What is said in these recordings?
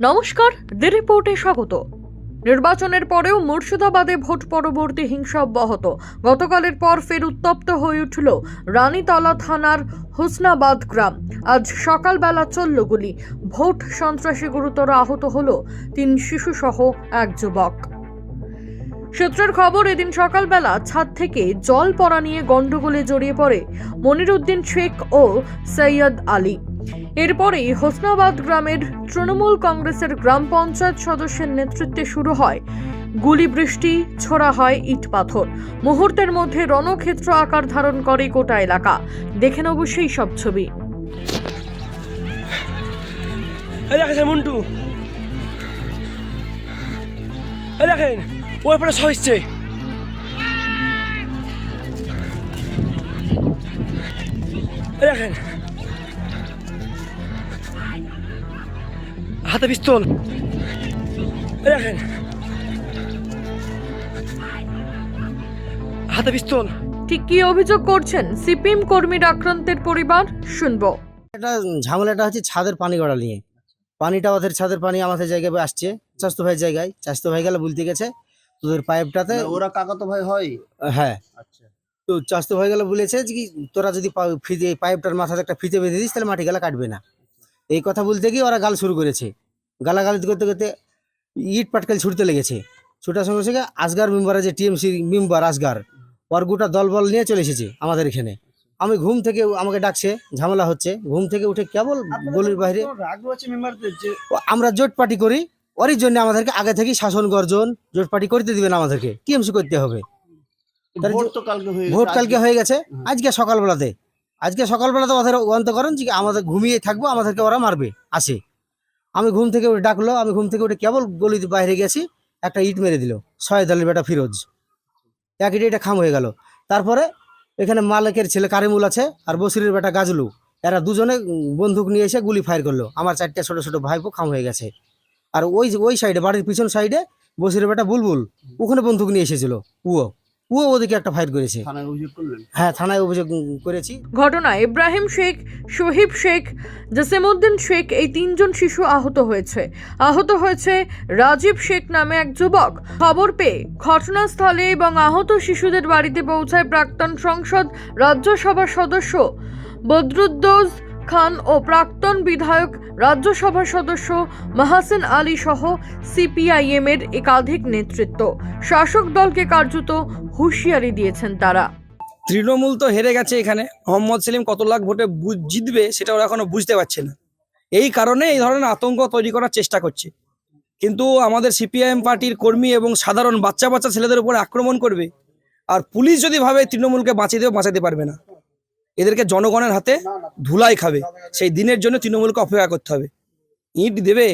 নমস্কার দি রিপোর্টে স্বাগত। নির্বাচনের পরেও মুর্শিদাবাদে ভোট পরবর্তী হিংসা অব্যাহত। গতকালের পর ফের উত্তপ্ত হয়ে উঠল রানীতলা থানার হোসনাবাদ গ্রাম। আজ সকালবেলা চলল গুলি। ভোট সন্ত্রাসী গুরুতর আহত হল তিন শিশুসহ এক যুবক। সূত্রের খবর, এদিন সকালবেলা ছাদ থেকে জল পড়া নিয়ে গণ্ডগোলে জড়িয়ে পড়ে মনিরুদ্দিন শেখ ও সৈয়দ আলী। এরপরেই হোসনাবাদ গ্রামের তৃণমূল কংগ্রেসের গ্রাম পঞ্চায়েত সদস্যের নেতৃত্বে শুরু হয় গুলি বৃষ্টি ছোড়া হয় ইট পাথর। মুহূর্তের মধ্যে রণক্ষেত্র আকার ধারণ করে গোটা এলাকা। দেখে নেব সেই সব ছবি। দেখেন দেখেন হাতে পিস্তল। দেখেন হাতে পিস্তল। ঠিক কি অভিযোগ করছেন? সিপিএম কর্মীর আক্রান্তের পরিবার? শুনব। এটা ঝামেলাটা হচ্ছে ছাদের পানি গড়া নিয়ে। পানিটা ওদের ছাদের পানি আমাদের জায়গায় আসছে। চাস্তো ভাইয়ের জায়গায়। চাস্তো ভাই গেলে বলতে গেছে। তোদের পাইপটাতে ওরা কাকাতো ভাই হয়। হ্যাঁ। আচ্ছা। তো চাস্তো ভাই গেলে বলেছে যে কি তোরা যদি পা- ফিতে পাইপটার মাথাতে একটা ফিতে বেঁধে দিস তাহলে মাটি গেলা কাটবে না। এই কথা বলতে গিয়ে ওরা গাল শুরু করেছে। গালাগালি করতে করতে ইট পাটকেল ছুটতে লেগেছে। ছুটার সঙ্গে সঙ্গে আসগার মেম্বারের যে টিএমসি মেম্বার আসগার ওর গোটা দলবল নিয়ে চলে এসেছে আমাদের এখানে। আমি ঘুম থেকে আমাকে ডাকছে ঝামেলা হচ্ছে। ঘুম থেকে উঠে কেবল গলির বাইরে আমরা জোট পার্টি করি ওরই জন্য আমাদেরকে আগে থেকেই শাসন গর্জন জোট পার্টি করতে দিবেন আমাদেরকে। টিএমসি করতে হবে। ভোট কালকে হয়ে গেছে, আজকে- হুম। আজকে আজকে সকালবেলাতে ওদের অন্ত করেন যে আমাদের ঘুমিয়ে থাকব, আমাদেরকে ওরা মারবে, আসে। আমি ঘুম থেকে উঠে ডাকলো, আমি ঘুম থেকে উঠে কেবল গলি বাইরে গেছি, একটা ইট মেরে দিল শহেদ আলীর বেটা ফিরোজ। এক ইটে এটা খাম হয়ে গেল। তারপরে এখানে মালিকের ছেলে কারিমুল আছে আর বসিরের বেটা গাজলু। এরা দুজনে বন্দুক নিয়ে এসে গুলি ফায়ার করল। আমার চারটে ছোট ছোট ভাইপো খাম হয়ে গেছে। আর ওই ওই সাইডে বাড়ির পিছন সাইডে বসিরের বেটা বুলবুল, ওখানে বন্দুক নিয়ে এসেছিল উও একটা ফাইট করেছে। থানায় অভিযোগ করলেন? হ্যাঁ থানায় অভিযোগ করেছি। ঘটনায় ইব্রাহিম শেখ শহীব শেখ জসিমউদ্দিন শেখ এই তিনজন শিশু আহত হয়েছে। আহত হয়েছে রাজীব শেখ নামে এক যুবক। খবর পেয়ে ঘটনাস্থলে এবং আহত শিশুদের বাড়িতে পৌঁছায় প্রাক্তন সংসদ রাজ্যসভার সদস্য বদরুদ্দোজ খান ও প্রাক্তন বিধায়ক রাজ্যসভার সদস্য মাহাসিন আলী সহ সিপিআইএম এর একাধিক নেতৃত্ব। শাসক দলকে কার্যত হুঁশিয়ারি দিয়েছেন তারা। তৃণমূল তো হেরে গেছে এখানে। মোহাম্মদ সেলিম কত লাখ ভোটে জিতবে সেটা ওরা এখনও বুঝতে পারছে না। এই কারণে এই ধরনের আতঙ্ক তৈরি করার চেষ্টা করছে। কিন্তু আমাদের সিপিআইএম পার্টির কর্মী এবং সাধারণ বাচ্চা বাচ্চা ছেলেদের উপর আক্রমণ করবে। আর পুলিশ যদি ভাবে তৃণমূলকে বাঁচিয়ে দেবে, বাঁচাতে পারবে না। এদেরকে জনগণের হাতে ধুলাই খাবে। সেই দিনের জন্য তৃণমূলকে অপেক্ষা করতে হবে। ইট দেবে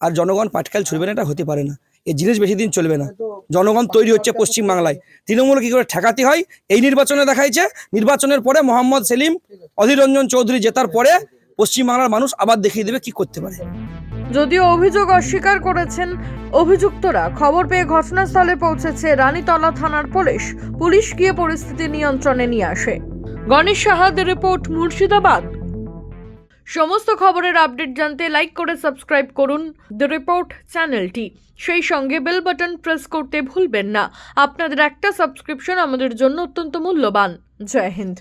আর জনগণ পাটকাল ছুটবে না এটা হতে পারে না। এই জিনিস বেশি দিন চলবে না। জনগণ তৈরি হচ্ছে পশ্চিম বাংলায়। তৃণমূল কি করে ঠেকাতে হয়? এই নির্বাচনে দেখাইছে। নির্বাচনের পরে মোহাম্মদ সেলিম অধীর রঞ্জন চৌধুরী জেতার পরে পশ্চিমবাংলার মানুষ আবার দেখিয়ে দেবে কি করতে পারে। যদিও অভিযোগ অস্বীকার করেছেন অভিযুক্তরা খবর পেয়ে ঘটনাস্থলে পৌঁছেছে রানীতলা থানার পুলিশ। পুলিশ গিয়ে পরিস্থিতি নিয়ন্ত্রণে নিয়ে আসে। গণেশ সাহাদের রিপোর্ট মুর্শিদাবাদ। সমস্ত খবরের আপডেট জানতে লাইক করে সাবস্ক্রাইব করুন দ্য রিপোর্ট চ্যানেলটি। সেই সঙ্গে বেল বাটন প্রেস করতে ভুলবেন না। আপনাদের একটা সাবস্ক্রিপশন আমাদের জন্য অত্যন্ত মূল্যবান। জয় হিন্দ।